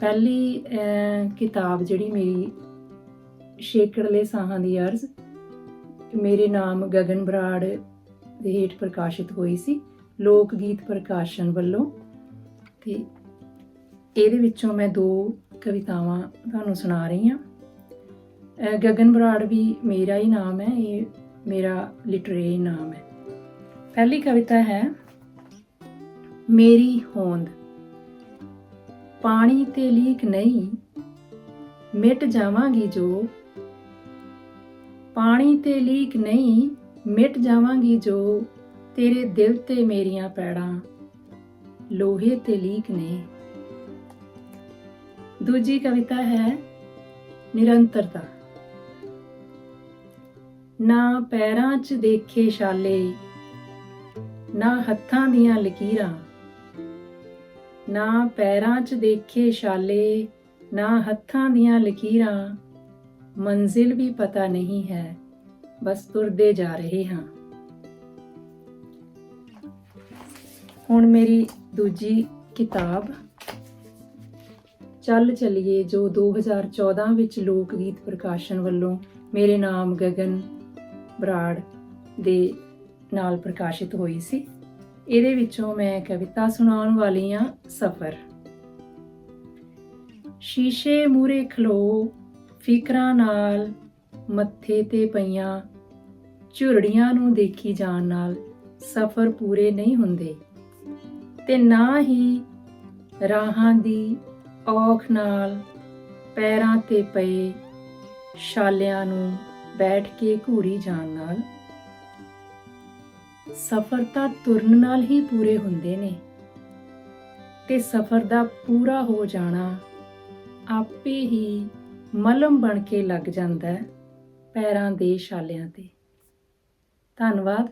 ਪਹਿਲੀ ਕਿਤਾਬ ਜਿਹੜੀ ਮੇਰੀ ਸ਼ੇਕੜਲੇ ਸਾਹਾਂ ਦੀ ਅਰਜ਼ ਮੇਰੇ ਨਾਮ ਗਗਨ ਬਰਾੜ ਦੇ ਹੇਠ ਪ੍ਰਕਾਸ਼ਿਤ ਹੋਈ ਸੀ, ਲੋਕ ਗੀਤ ਪ੍ਰਕਾਸ਼ਨ ਵੱਲੋਂ। ਤੇ ਇਹਦੇ ਵਿੱਚੋਂ ਮੈਂ ਦੋ ਕਵਿਤਾਵਾਂ ਤੁਹਾਨੂੰ ਸੁਣਾ ਰਹੀ ਹਾਂ। ਗਗਨ ਬਰਾੜ ਵੀ ਮੇਰਾ ਹੀ ਨਾਮ ਹੈ, ਇਹ ਮੇਰਾ ਲਿਟਰੇਰੀ ਨਾਮ ਹੈ। ਪਹਿਲੀ ਕਵਿਤਾ ਹੈ, ਮੇਰੀ ਹੋਂਦ। ਪਾਣੀ ਤੇ ਲੀਕ ਨਹੀਂ, ਮਿਟ ਜਾਵਾਂਗੀ ਜੋ। ਪਾਣੀ ਤੇ ਲੀਕ ਨਹੀਂ, ਮਿਟ ਜਾਵਾਂਗੀ ਜੋ। ਤੇਰੇ ਦਿਲ ਤੇ ਮੇਰੀਆਂ ਪੈੜਾਂ, ਲੋਹੇ ਤੇ ਲੀਕ ਨੇ। ਦੂਜੀ ਕਵਿਤਾ ਹੈ ਨਿਰੰਤਰਤਾ। ਨਾ ਪੈਰਾਂ 'ਚ ਦੇਖੇ ਛਾਲੇ, ਨਾ ਹੱਥਾਂ ਦੀਆਂ ਲਕੀਰਾਂ ਨਾ ਪੈਰਾਂ 'ਚ ਦੇਖੇ ਛਾਲੇ, ਨਾ ਹੱਥਾਂ ਦੀਆਂ ਲਕੀਰਾਂ, ਮੰਜ਼ਿਲ ਵੀ ਪਤਾ ਨਹੀਂ ਹੈ, ਬਸ ਤੁਰਦੇ ਜਾ ਰਹੇ ਹਾਂ। ਹੁਣ ਮੇਰੀ ਦੂਜੀ ਕਿਤਾਬ, ਚੱਲ ਚਲੀਏ, ਜੋ 2014 ਵਿੱਚ ਲੋਕ ਗੀਤ ਪ੍ਰਕਾਸ਼ਨ ਵੱਲੋਂ ਮੇਰੇ ਨਾਮ ਗਗਨ ਬਰਾੜ ਦੇ ਨਾਲ ਪ੍ਰਕਾਸ਼ਿਤ ਹੋਈ ਸੀ। ਇਹਦੇ ਵਿੱਚੋਂ ਮੈਂ ਕਵਿਤਾ ਸੁਣਾਉਣ ਵਾਲੀ ਹਾਂ ਸਫ਼ਰ। ਸ਼ੀਸ਼ੇ ਮੂਰੇ ਖਲੋ, ਫਿਕਰਾਂ ਨਾਲ ਮੱਥੇ ਤੇ ਪਈਆਂ, ਝੁਰੜੀਆਂ ਨੂੰ ਦੇਖੀ ਜਾਣ ਨਾਲ ਸਫ਼ਰ ਪੂਰੇ ਨਹੀਂ ਹੁੰਦੇ। ਤੇ ਨਾ ਹੀ ਰਾਹਾਂ ਦੀ ਔਖ ਨਾਲ ਪੈਰਾਂ ਤੇ ਪਏ, ਛਾਲਿਆਂ ਨੂੰ ਬੈਠ ਕੇ ਘੂਰੀ ਜਾਣ ਨਾਲ ਸਫ਼ਰ ਤਾਂ ਤੁਰਨ ਨਾਲ ਹੀ ਪੂਰੇ ਹੁੰਦੇ ਨੇ। ਤੇ ਸਫ਼ਰ ਦਾ ਪੂਰਾ ਹੋ ਜਾਣਾ ਆਪੇ ਹੀ ਮਲਮ ਬਣ ਕੇ ਲੱਗ ਜਾਂਦਾ ਹੈ ਪੈਰਾਂ ਦੇ ਛਾਲਿਆਂ ਤੇ। ਧੰਨਵਾਦ।